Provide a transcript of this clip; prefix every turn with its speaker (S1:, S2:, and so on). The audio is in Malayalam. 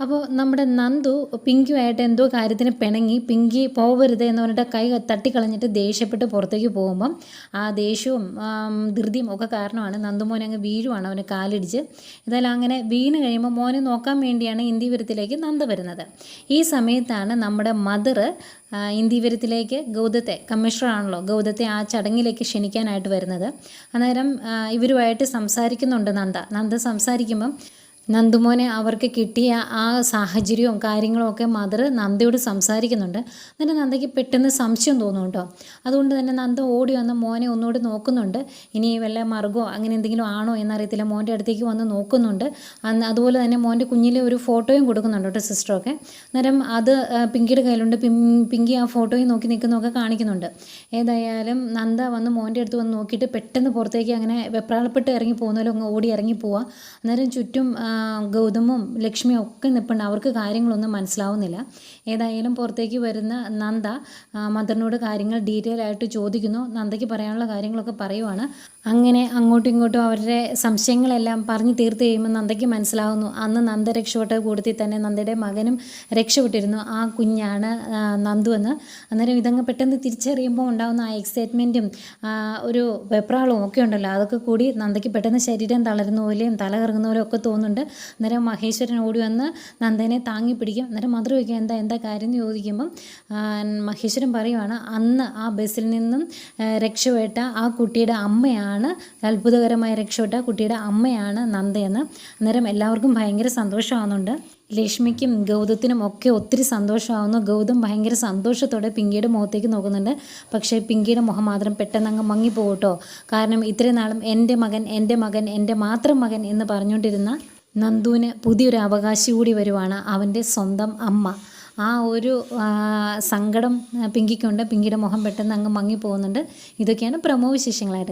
S1: അപ്പോൾ നമ്മുടെ നന്ദു പിങ്കിയുമായിട്ട് എന്തോ കാര്യത്തിന് പിണങ്ങി പിങ്കി പോവരുത് എന്ന് പറഞ്ഞിട്ട് കൈ തട്ടിക്കളഞ്ഞിട്ട് ദേഷ്യപ്പെട്ട് പുറത്തേക്ക് പോകുമ്പം ആ ദേഷ്യവും ധൃതിയും ഒക്കെ കാരണമാണ് നന്ദു നന്ദുമോൻ അങ്ങ് വീഴുവാണ് അവന് കാലിടിച്ച്. എന്തായാലും അങ്ങനെ വീണ് കഴിയുമ്പോൾ മോനെ നോക്കാൻ വേണ്ടിയാണ് ഇന്ത്യവരത്തിലേക്ക് നന്ദ വരുന്നത്. ഈ സമയത്താണ് നമ്മുടെ മദർ ഇന്ത്യവരത്തിലേക്ക് ഗൗതത്തെ കമ്മീഷണറാണല്ലോ ഗൗതത്തെ ആ ചടങ്ങിലേക്ക് ക്ഷണിക്കാനായിട്ട് വരുന്നത്. അന്നേരം ഇവരുമായിട്ട് സംസാരിക്കുന്നുണ്ട് നന്ദ. നന്ദ സംസാരിക്കുമ്പം നന്ദുമോനെ അവർക്ക് കിട്ടിയ ആ സാഹചര്യവും കാര്യങ്ങളും ഒക്കെ മദർ നന്ദയോട് സംസാരിക്കുന്നുണ്ട്. എന്നിട്ട് നന്ദയ്ക്ക് പെട്ടെന്ന് സംശയം തോന്നുന്നുണ്ടോ അതുകൊണ്ട് തന്നെ നന്ദ ഓടി വന്ന് മോനെ ഒന്നുകൂടി നോക്കുന്നുണ്ട്. ഇനി വല്ല മറുകോ അങ്ങനെ എന്തെങ്കിലും ആണോ എന്നറിയത്തില്ല. മോന്റെ അടുത്തേക്ക് വന്ന് നോക്കുന്നുണ്ട്. അതുപോലെ തന്നെ മോന്റെ കുഞ്ഞിലെ ഒരു ഫോട്ടോയും കൊടുക്കുന്നുണ്ട് കേട്ടോ സിസ്റ്ററൊക്കെ അന്നേരം അത് പിങ്കിയുടെ കയ്യിലുണ്ട്. പിങ്കി ആ ഫോട്ടോയും നോക്കി നിൽക്കുന്നതൊക്കെ കാണിക്കുന്നുണ്ട്. ഏതായാലും നന്ദ വന്ന് മോന്റെ അടുത്ത് വന്ന് നോക്കിയിട്ട് പെട്ടെന്ന് പുറത്തേക്ക് അങ്ങനെ വെപ്രാളപ്പെട്ട് ഇറങ്ങി പോകുന്നതിലും ഓടി ഇറങ്ങി പോവുക അന്നേരം ചുറ്റും ഗൗതമും ലക്ഷ്മിയും ഒക്കെ നിൽപ്പുണ്ട് അവർക്ക് കാര്യങ്ങളൊന്നും മനസ്സിലാവുന്നില്ല. ഏതായാലും പുറത്തേക്ക് വരുന്ന നന്ദ മദറിനോട് കാര്യങ്ങൾ ഡീറ്റെയിൽ ആയിട്ട് ചോദിക്കുന്നു. നന്ദയ്ക്ക് പറയാനുള്ള കാര്യങ്ങളൊക്കെ പറയുവാണ്. അങ്ങനെ അങ്ങോട്ടും ഇങ്ങോട്ടും അവരുടെ സംശയങ്ങളെല്ലാം പറഞ്ഞു തീർത്ത് കഴിയുമ്പോൾ നന്ദയ്ക്ക് മനസ്സിലാവുന്നു. അന്ന് നന്ദ രക്ഷപ്പെട്ട കൂട്ടത്തിൽ തന്നെ നന്ദയുടെ മകനും രക്ഷപ്പെട്ടിരുന്നു. ആ കുഞ്ഞാണ് നന്ദു എന്ന്. അന്നേരം ഇതങ്ങ് പെട്ടെന്ന് തിരിച്ചറിയുമ്പോൾ ഉണ്ടാകുന്ന ആ എക്സൈറ്റ്മെന്റും ഒരു വെപ്രാളവും ഒക്കെ ഉണ്ടല്ലോ. അതൊക്കെ കൂടി നന്ദയ്ക്ക് പെട്ടെന്ന് ശരീരം തളരുന്ന പോലെയും തല കറങ്ങുന്ന പോലെയും ഒക്കെ തോന്നുന്നുണ്ട്. അന്നേരം മഹേശ്വരൻ ഓടി വന്ന് നന്ദനെ താങ്ങി പിടിക്കും. അന്നേരം മധുര വയ്ക്കുക എന്താ എന്താ കാര്യം എന്ന് ചോദിക്കുമ്പം മഹേശ്വരൻ പറയുവാണ് അന്ന് ആ ബസ്സിൽ നിന്നും രക്ഷപ്പെട്ട ആ കുട്ടിയുടെ അമ്മയാണ് അത്ഭുതകരമായി രക്ഷപ്പെട്ട കുട്ടിയുടെ അമ്മയാണ് നന്ദയെന്ന്. അന്നേരം എല്ലാവർക്കും ഭയങ്കര സന്തോഷമാകുന്നുണ്ട് ലക്ഷ്മിക്കും ഗൗതത്തിനും ഒക്കെ ഒത്തിരി സന്തോഷമാവുന്നു. ഗൗതം ഭയങ്കര സന്തോഷത്തോടെ പിങ്കിയുടെ മുഖത്തേക്ക് നോക്കുന്നുണ്ട്. പക്ഷേ പിങ്കിയുടെ മുഖം മാത്രം പെട്ടെന്ന് അങ്ങ് മങ്ങിപ്പോകട്ടോ. കാരണം ഇത്രയും നാളും എന്റെ മകൻ എന്റെ മകൻ എന്റെ മാത്രം മകൻ എന്ന് പറഞ്ഞുകൊണ്ടിരുന്ന നന്ദുവിന് പുതിയൊരു അവകാശി കൂടി വരുവാണ് അവന്റെ സ്വന്തം അമ്മ. ആ ഒരു സങ്കടം പിങ്കിക്കുണ്ട്. പിങ്കിയുടെ മുഖം പെട്ടെന്ന് അങ്ങ് മങ്ങിപ്പോകുന്നുണ്ട്. ഇതൊക്കെയാണ് പ്രമോ വിശേഷങ്ങളായിട്ട്